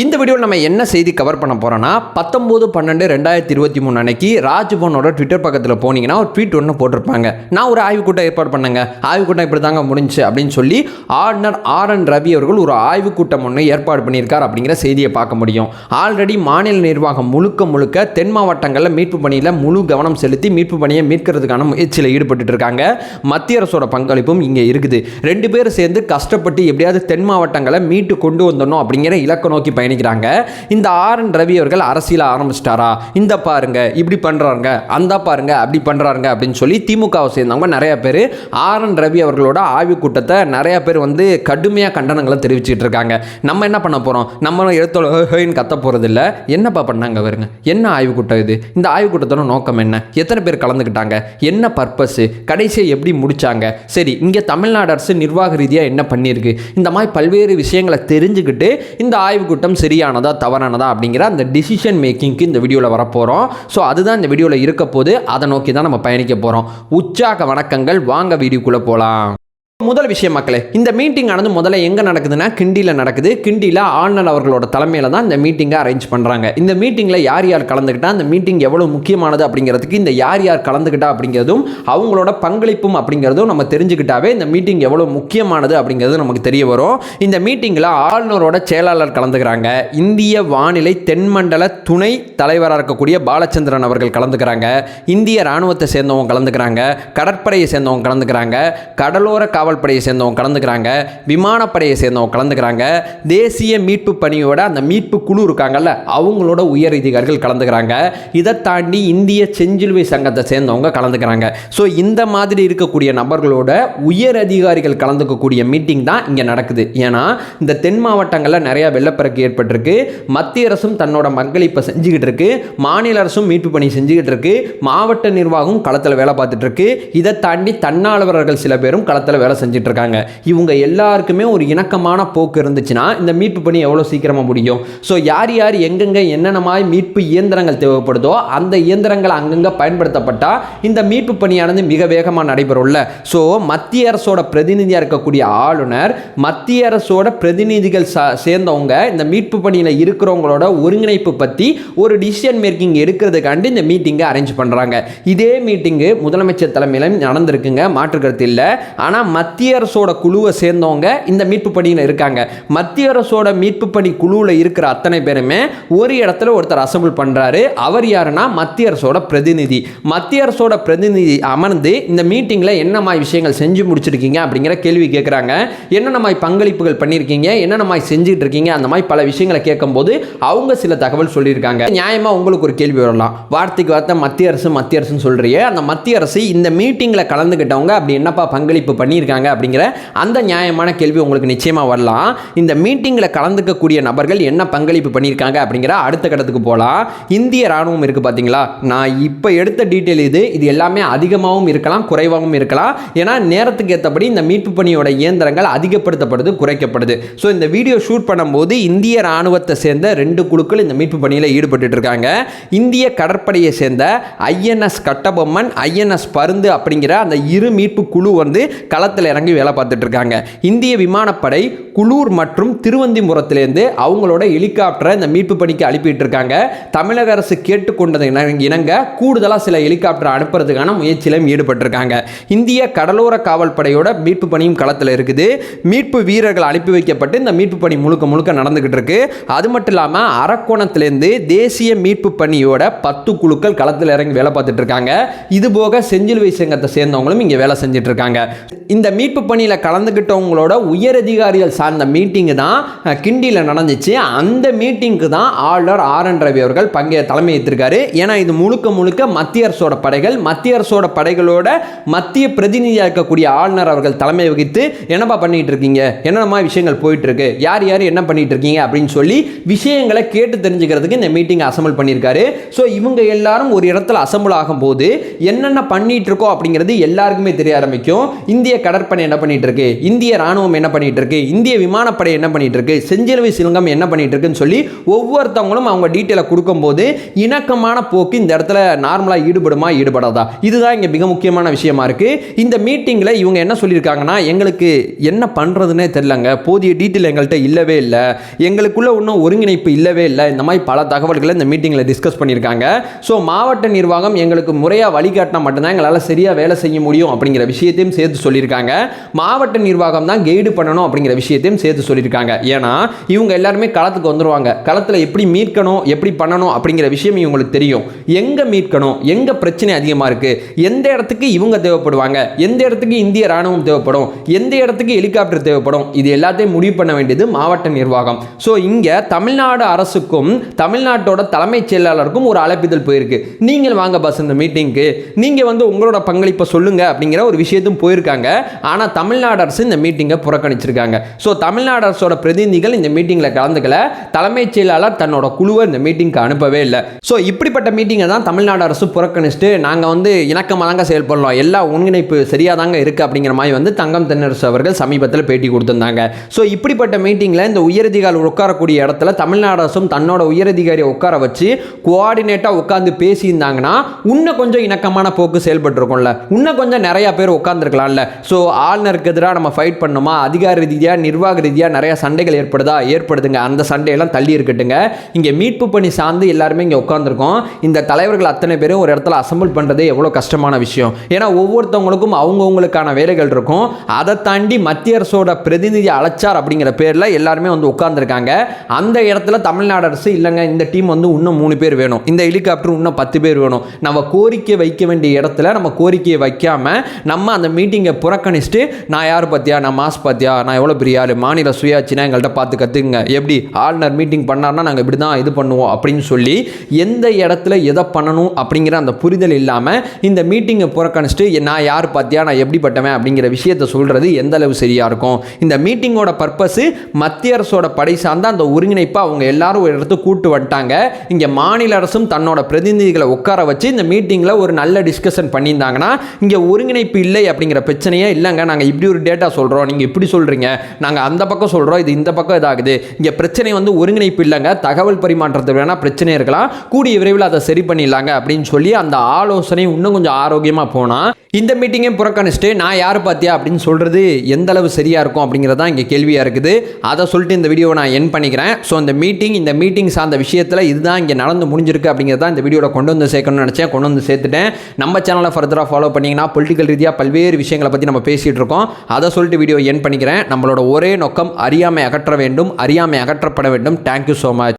இந்த வீடியோவில் நம்ம என்ன செய்தி கவர் பண்ண போகிறோன்னா பத்தொம்போது பன்னெண்டு ரெண்டாயிரத்தி இருபத்தி மூணு அன்னைக்கு ராஜ்பவனோட ட்விட்டர் பக்கத்தில் போனீங்கன்னா ஒரு ட்வீட் ஒன்று போட்டிருப்பாங்க. நான் ஒரு ஆய்வுக்கூட்டம் ஏற்பாடு பண்ணேங்க. ஆய்வுக்கூட்டம் இப்படி தாங்க முடிஞ்சு அப்படின்னு சொல்லி ஆளுநர் ஆர் என் ரவி அவர்கள் ஒரு ஆய்வுக்கூட்டம் ஒன்று ஏற்பாடு பண்ணியிருக்கார் அப்படிங்கிற செய்தியை பார்க்க முடியும். ஆல்ரெடி மாநில நிர்வாகம் முழுக்க முழுக்க தென் மாவட்டங்களில் மீட்பு பணியில் முழு கவனம் செலுத்தி மீட்பு பணியை மீட்கிறதுக்கான முயற்சியில் ஈடுபட்டு இருக்காங்க. மத்திய அரசோட பங்களிப்பும் இங்கே இருக்குது. ரெண்டு பேரும் சேர்ந்து கஷ்டப்பட்டு எப்படியாவது தென் மாவட்டங்களை மீட்டு கொண்டு வந்தோம் அப்படிங்கிற இலக்க நோக்கி பயணிக்கிறாங்க. இந்த ஆர் என் ரவி அவர்கள் அரசியல் ஆரம்பிச்சிட்டாரா? இந்த பாருங்க இப்படி பண்றாங்க அந்த பாருங்க அப்படி பண்றாங்க அப்படின்னு சொல்லி திமுகவை சேர்ந்தவங்க நிறைய பேர் ஆர் என் ரவி அவர்களோட ஆய்வு கூட்டத்தை நிறைய பேர் வந்து கடுமையாக கண்டனங்களை தெரிவிச்சுட்டு இருக்காங்க. நம்ம என்ன பண்ண போறோம்? நம்ம எழுத்தோன்னு கத்த போகிறதில்ல என்னப்பா பண்ணாங்க வருங்க என்ன ஆய்வு கூட்டம் இது? இந்த ஆய்வு கூட்டத்தோட நோக்கம் என்ன? எத்தனை பேர் கலந்துக்கிட்டாங்க? என்ன பர்பஸ்? கடைசியை எப்படி முடிச்சாங்க? சரி இங்கே தமிழ்நாடு அரசு நிர்வாக ரீதியாக என்ன பண்ணியிருக்கு? இந்த மாதிரி பல்வேறு விஷயங்களை தெரிஞ்சுக்கிட்டு இந்த ஆய்வு கூட்டம் சரியானதா தவறானதா அப்படிங்கிற அந்த டிசிஷன் மேக்கிங்க்கு இந்த வீடியோவில் வரப்போகிறோம் ஸோ அதுதான் இந்த வீடியோவில் இருக்க போது அதை நோக்கி தான் நம்ம பயணிக்க போகிறோம் உற்சாக வணக்கங்கள். வாங்க வீடியோக்குள்ளே போகலாம் முதல் விஷயம் மக்களே இந்த மீட்டிங் ஆனது முதல்ல எங்கே நடக்குதுன்னா கிண்டியில் நடக்குது. கிண்டியில் ஆளுநர் அவர்களோட தலைமையில் தான் இந்த மீட்டிங்கை அரேஞ்ச் பண்ணுறாங்க இந்த மீட்டிங்கில் யார் யார் கலந்துக்கிட்டா அந்த மீட்டிங் எவ்வளோ முக்கியமானது அப்படிங்கிறதுக்கு இந்த யார் யார் கலந்துக்கிட்டா அப்படிங்கிறதும் அவங்களோட பங்களிப்பும் அப்படிங்கிறதும் நம்ம தெரிஞ்சுக்கிட்டாவே இந்த மீட்டிங் எவ்வளோ முக்கியமானது அப்படிங்கிறது நமக்கு தெரிய வரும். இந்த மீட்டிங்கில் ஆளுநரோட செயலாளர் கலந்துக்கிறாங்க. இந்திய வானிலை தென்மண்டல துணை தலைவராக இருக்கக்கூடிய பாலச்சந்திரன் அவர்கள் கலந்துக்கிறாங்க. இந்திய ராணுவத்தை சேர்ந்தவங்க கலந்துக்கிறாங்க. கடற்படையை சேர்ந்தவங்க கலந்துக்கிறாங்க. கடலோர காவல்படையை சேர்ந்தவங்க கலந்துக்கிறாங்க விமானப்படையை சேர்ந்தவங்க கலந்துக்கிறாங்க தேசிய மீட்பு பணியோட அந்த மீட்பு குழு இருக்காங்கல்ல அவங்களோட உயர் அதிகாரிகள் கலந்துக்கிறாங்க. இதை தாண்டி இந்திய செஞ்சிலுவை சங்கத்தை சேர்ந்தவங்க கலந்துக்கிறாங்க. ஸோ இந்த மாதிரி இருக்கக்கூடிய நபர்களோட உயர் அதிகாரிகள் கலந்துக்கக்கூடிய மீட்டிங் தான் இங்கே நடக்குது. ஏன்னா இந்த தென் மாவட்டங்களில் நிறையா வெள்ளப்பெருக்கு ஏற்பட்டிருக்கு. மத்திய அரசும் தன்னோட பங்களிப்பை செஞ்சுக்கிட்டு இருக்கு. மாநில அரசும் மீட்பு பணி செஞ்சுக்கிட்டு இருக்கு. மாவட்ட நிர்வாகம் களத்தில் வேலை பார்த்துட்டு இருக்கு. இதை தாண்டி தன்னார்வலர்கள் சில பேரும் களத்தில் வேலை செஞ்சுட்டு இருக்காங்க இவங்க எல்லாருக்குமே ஒரு இணக்கமான போக்கு இருந்துச்சுன்னா இந்த மீட்பு பணி எவ்வளோ சீக்கிரமாக முடியும்? ஸோ யார் யார் எங்கெங்கே என்னென்ன மாதிரி மீட்பு இயந்திரங்கள் தேவைப்படுதோ அந்த இயந்திரங்கள் அங்கங்கே பயன்படுத்தப்பட்டால் இந்த மீட்பு பணியானது மிக வேகமாக நடைபெறும்ல. ஸோ மத்திய அரசோட பிரதிநிதியாக இருக்கக்கூடிய ஆளுநர் மத்திய அரசோட பிரதிநிதிகள் ச சேர்ந்தவங்க இந்த மீட்பு பணியில் இருக்கிறவங்களோட ஒருங்கிணைப்பு பற்றி ஒரு டிசிஷன் மேக்கிங் எடுக்கிறதுக்காண்டி இந்த மீட்டிங்கை அரேஞ்ச் பண்ணுறாங்க இதே மீட்டிங்கு முதலமைச்சர் தலைமையிலும் நடந்திருக்குங்க. மாற்று கருத்து இல்லை ஆனால் மத்திய அரசோட குழுவை சேர்ந்தவங்க இந்த மீட்பு பணியில் இருக்காங்க. மத்திய அரசோட மீட்பு பணி குழுவில் இருக்கிற அத்தனை பேருமே ஒரு இடத்துல ஒருத்தர் அசம்பிள் பண்ணுறாரு அவர் யாருன்னா மத்திய அரசோட பிரதிநிதி. மத்திய அரசோட பிரதிநிதி அமர்ந்து இந்த மீட்டிங்கில் என்ன மாதிரி விஷயங்கள் செஞ்சு முடிச்சிருக்கீங்க அப்படிங்கிற கேள்வி கேட்குறாங்க என்னென்ன மாதிரி பங்களிப்புகள் பண்ணியிருக்கீங்க என்னென்ன மாதிரி செஞ்சுட்டு இருக்கீங்க அந்த மாதிரி பல விஷயங்களை கேட்கும்போது அவங்க சில தகவல் சொல்லியிருக்காங்க. நியாயமாக உங்களுக்கு ஒரு கேள்வி வரலாம். வார்த்தைக்கு வார்த்தை மத்திய அரசு மத்திய அரசுன்னு சொல்றியே. அந்த மத்திய அரசு இந்த மீட்டிங்கில் கலந்துக்கிட்டவங்க அப்படி என்னப்பா பங்களிப்பு பண்ணியிருக்காங்க? அப்படிங்கிற அந்த நியாயமான கேள்வி உங்களுக்கு நிச்சயமாக வரலாம். இந்த மீட்டிங்கில் கலந்துக்கக்கூடிய நபர்கள் என்ன பங்களிப்பு பண்ணியிருக்காங்க அப்படிங்கிற அடுத்த கட்டத்துக்கு போகலாம் இந்திய ராணுவம் இருக்குது பார்த்தீங்களா நான் இப்போ எடுத்த டீட்டெயில் இது. இது எல்லாமே அதிகமாகவும் இருக்கலாம் குறைவாகவும் இருக்கலாம். ஏன்னா நேரத்துக்கு ஏற்றபடி இந்த மீட்பு பணியோட இயந்திரங்கள் அதிகப்படுத்தப்படுது குறைக்கப்படுது. ஸோ இந்த வீடியோ ஷூட் பண்ணும்போது இந்திய ராணுவத்தை சேர்ந்த ரெண்டு குழுக்கள் இந்த மீட்பு பணியில் ஈடுபட்டு இருக்காங்க. இந்திய கடற்படையை சேர்ந்த ஐஎன்எஸ் கட்டபொம்மன் ஐஎன்எஸ் பருந்து அப்படிங்கிற அந்த இரு மீட்பு குழு வந்து களத்தில் இறங்கி வேலை பார்த்துட்டு இருக்காங்க. இந்திய விமானப்படை குளூர் மற்றும் திருவந்திபுரத்திலேருந்து அவங்களோட ஹெலிகாப்டரை இந்த மீட்பு பணிக்கு அனுப்பிட்டு இருக்காங்க. தமிழக அரசு கேட்டுக்கொண்டது இணங்க கூடுதலாக சில ஹெலிகாப்டர் அனுப்புறதுக்கான முயற்சியிலும் ஈடுபட்டிருக்காங்க. இந்திய கடலோர காவல்படையோட மீட்பு பணியும் களத்தில் இருக்குது. மீட்பு வீரர்கள் அனுப்பி வைக்கப்பட்டு இந்த மீட்பு பணி முழுக்க முழுக்க நடந்துகிட்டு இருக்கு. அது மட்டும் இல்லாமல் அரக்கோணத்திலேருந்து தேசிய மீட்பு பணியோட பத்து குழுக்கள் களத்தில் இறங்கி வேலை பார்த்துட்டு இருக்காங்க. இது போக செஞ்சிலுவை சங்கத்தை சேர்ந்தவங்களும் இங்கே வேலை செஞ்சுட்டு இருக்காங்க. இந்த மீட்பு பணியில் கலந்துக்கிட்டவங்களோட உயர் அதிகாரிகள் சார்ந்த மீட்டிங்கு தான் கிண்டியில் நடந்துச்சு. அந்த மீட்டிங்க்கு தான் ஆளுநர் ஆர் என் ரவி அவர்கள் பங்கே தலைமை ஏற்றிருக்காரு. ஏன்னா இது முழுக்க முழுக்க மத்திய அரசோட படைகள். மத்திய அரசோட படைகளோட மத்திய பிரதிநிதியாக இருக்கக்கூடிய ஆளுநர் அவர்கள் தலைமை வகித்து என்னப்பா பண்ணிட்டு இருக்கீங்க? என்னென்னமா விஷயங்கள் போயிட்டு இருக்கு யார் யார் என்ன பண்ணிட்டு இருக்கீங்க? அப்படின்னு சொல்லி விஷயங்களை கேட்டு தெரிஞ்சுக்கிறதுக்கு இந்த மீட்டிங் அசம்பிள் பண்ணியிருக்காரு. ஸோ இவங்க எல்லாரும் ஒரு இடத்துல அசம்பிள் ஆகும்போது என்னென்ன பண்ணிட்டு இருக்கோம் அப்படிங்கிறது எல்லாருக்குமே தெரிய ஆரம்பிக்கும். இந்திய கடல் கடற்படை என்ன பண்ணிட்டு இருக்கு இந்திய ராணுவம் என்ன பண்ணிட்டு இருக்கு இந்திய விமானப்படை என்ன பண்ணிட்டு இருக்கு செஞ்சிலுவை சிலங்கம் என்ன பண்ணிட்டு இருக்குன்னு சொல்லி ஒவ்வொருத்தவங்களும் அவங்க டீட்டெயிலை கொடுக்கும்போது இணக்கமான போக்கு இந்த இடத்துல நார்மலாக ஈடுபடுமா ஈடுபடாதா? இதுதான் இங்கே மிக முக்கியமான விஷயமா இருக்கு. இந்த மீட்டிங்கில் இவங்க என்ன சொல்லியிருக்காங்கன்னா எங்களுக்கு என்ன பண்ணுறதுனே தெரிலங்க போதிய டீட்டெயில் எங்கள்கிட்ட இல்லவே இல்லை. எங்களுக்குள்ள ஒன்றும் ஒருங்கிணைப்பு இல்லவே இல்லை. இந்த மாதிரி பல தகவல்களை இந்த மீட்டிங்கில் டிஸ்கஸ் பண்ணியிருக்காங்க. ஸோ மாவட்ட நிர்வாகம் எங்களுக்கு முறையாக வழிகாட்டினா மட்டும்தான் எங்களால் சரியாக வேலை செய்ய முடியும் அப்படிங்கிற விஷயத்தையும் சேர்த்து சொல்லியிருக்காங்க. மாவட்ட நிர்வாகம் தான் கைடு பண்ணணும் அப்படிங்கிற விஷயத்தையும் சேர்த்து சொல்லியிருக்காங்க. ஏன்னா இவங்க எல்லாருமே களத்துக்கு வந்துடுவாங்க களத்தில் எப்படி மீட்கணும் எப்படி பண்ணணும் அப்படிங்கிற விஷயம் இவங்களுக்கு தெரியும். எங்கே மீட்கணும் எங்கே பிரச்சனை அதிகமாக இருக்குது எந்த இடத்துக்கு இவங்க தேவைப்படுவாங்க எந்த இடத்துக்கு இந்திய ராணுவம் தேவைப்படும் எந்த இடத்துக்கு ஹெலிகாப்டர் தேவைப்படும் இது எல்லாத்தையும் முடிவு பண்ண வேண்டியது மாவட்ட நிர்வாகம். ஸோ இங்கே தமிழ்நாடு அரசுக்கும் தமிழ்நாட்டோட தலைமைச் செயலாளருக்கும் ஒரு அழைப்பிதழ் போயிருக்கு. நீங்கள் வாங்க பஸ் இந்த மீட்டிங்க்கு நீங்கள் வந்து உங்களோட பங்களிப்பை சொல்லுங்கள் அப்படிங்கிற ஒரு விஷயத்தும் போயிருக்காங்க. ஆனால் தமிழ்நாடு அரசு இந்த மீட்டிங்கை புறக்கணிச்சிருக்காங்க. ஸோ தமிழ்நாடு அரசோட பிரதிநிதிகள் இந்த மீட்டிங்கில் கலந்துக்கல. தலைமைச் செயலாளர் தன்னோட குழுவை இந்த மீட்டிங்க்கு அனுப்பவே இல்லை. ஸோ இப்படிப்பட்ட மீட்டிங்கை தான் தமிழ்நாடு அரசு புறக்கணிச்சுட்டு நாங்கள் வந்து இணக்கமாக தாங்க செயல்படலாம் எல்லா ஒருங்கிணைப்பு சரியாக தாங்க இருக்குது அப்படிங்கிற மாதிரி வந்து தங்கம் தென்னரசு அவர்கள் சமீபத்தில் பேட்டி கொடுத்துருந்தாங்க. ஸோ இப்படிப்பட்ட மீட்டிங்கில் இந்த உயரதிகாரி உட்காரக்கூடிய இடத்துல தமிழ்நாடு அரசும் தன்னோட உயரதிகாரியை உட்கார வச்சு கோஆர்டினேட்டாக உட்காந்து பேசியிருந்தாங்கன்னா இன்னும் கொஞ்சம் இணக்கமான போக்கு செயல்பட்டுருக்கும்ல. இன்னும் கொஞ்சம் நிறையா பேர் உட்காந்துருக்கலாம்ல ஸோ ஆளுநருக்கு எதிராக நம்ம ஃபைட் பண்ணுமா? அதிகார ரீதியாக நிர்வாக ரீதியாக நிறைய சண்டைகள் ஏற்படுதா? ஏற்படுதுங்க. அந்த சண்டையெல்லாம் தள்ளி இருக்கட்டுங்க. இங்கே மீட்பு பணி சார்ந்து எல்லாருமே இங்கே உட்காந்துருக்கோம் இந்த தலைவர்கள் அத்தனை பேரும் ஒரு இடத்துல அசம்பிள் பண்ணுறது எவ்வளோ கஷ்டமான விஷயம். ஏன்னா ஒவ்வொருத்தவங்களுக்கும் அவங்கவுங்களுக்கான வேலைகள் இருக்கும். அதை தாண்டி மத்திய அரசோட பிரதிநிதி அழைச்சார் அப்படிங்கிற பேரில் எல்லாருமே வந்து உட்காந்துருக்காங்க அந்த இடத்துல தமிழ்நாடு அரசு இல்லைங்க இந்த டீம் வந்து இன்னும் மூணு பேர் வேணும். இந்த ஹெலிகாப்டர் இன்னும் பத்து பேர் வேணும். நம்ம கோரிக்கை வைக்க வேண்டிய இடத்துல நம்ம கோரிக்கையை வைக்காமல் நம்ம அந்த மீட்டிங்கை புறக்கணி புறக்கணிச்சுட்டு நான் யார் பார்த்தியா நான் மாஸ் பார்த்தியா நான் எவ்வளோ பெரிய ஆள் மாநில சுயாட்சினா எங்கள்கிட்ட பார்த்து கற்றுக்குங்க எப்படி? ஆளுநர் மீட்டிங் பண்ணார்னா நாங்கள் இப்படி தான் இது பண்ணுவோம் அப்படின்னு சொல்லி எந்த இடத்துல எதை பண்ணணும் அப்படிங்கிற அந்த புரிதல் இல்லாமல் இந்த மீட்டிங்கை புறக்கணிச்சுட்டு நான் யார் பார்த்தியா நான் எப்படிப்பட்டவன் அப்படிங்கிற விஷயத்தை சொல்கிறது எந்த அளவு சரியாக இருக்கும்? இந்த மீட்டிங்கோட பர்பஸு மத்திய அரசோட படை சார்ந்த அந்த ஒருங்கிணைப்பை அவங்க எல்லாரும் ஒரு இடத்துக்கு கூட்டு வந்துட்டாங்க. இங்கே மாநில அரசும் தன்னோட பிரதிநிதிகளை உட்கார வச்சு இந்த மீட்டிங்கில் ஒரு நல்ல டிஸ்கஷன் பண்ணியிருந்தாங்கன்னா இங்கே ஒருங்கிணைப்பு இல்லை அப்படிங்கிற பிரச்சனையே இல்லை. இல்லைங்க நாங்கள் இப்படி ஒரு டேட்டா சொல்கிறோம் நீங்கள் இப்படி சொல்கிறீங்க நாங்கள் அந்த பக்கம் சொல்கிறோம் இது இந்த பக்கம் இதாகுது. இங்கே பிரச்சனை வந்து ஒருங்கிணைப்பு இல்லைங்க தகவல் பரிமாற்றத்தை வேணால் பிரச்சனை இருக்கலாம் கூடிய விரைவில் அதை சரி பண்ணிடலாங்க அப்படின்னு சொல்லி அந்த ஆலோசனை இன்னும் கொஞ்சம் ஆரோக்கியமாக போனால் இந்த மீட்டிங்கையும் புறக்கணிச்சுட்டு நான் யார் பார்த்தியா அப்படின்னு சொல்கிறது எந்த அளவு சரியாக இருக்கும் அப்படிங்கிறது தான் இங்கே கேள்வியாக இருக்குது. அதை சொல்லிட்டு இந்த வீடியோவை நான் என் பண்ணிக்கிறேன். ஸோ இந்த மீட்டிங் இந்த மீட்டிங் சார்ந்த விஷயத்தில் இதுதான் இங்கே நடந்து முடிஞ்சிருக்கு அப்படிங்கிறது தான் இந்த வீடியோவில் கொண்டு வந்து சேர்க்கணும்னு நினச்சேன் கொண்டு வந்து சேர்த்துட்டேன். நம்ம சேனலை ஃபர்தராக ஃபாலோ பண்ணிங்கன்னா பொலிட்டிக்கல் ரீதியாக பல்வேறு விஷயங்களை பற்றி நம்ம பேசிகிட்டு இருக்கோம் அதை சொல்லிட்டு வீடியோ என் பண்ணிக்கிறேன். நம்மளோட ஒரே நோக்கம் அறியாமை அகற்ற வேண்டும். அறியாமை அகற்றப்பட வேண்டும். Thank you so much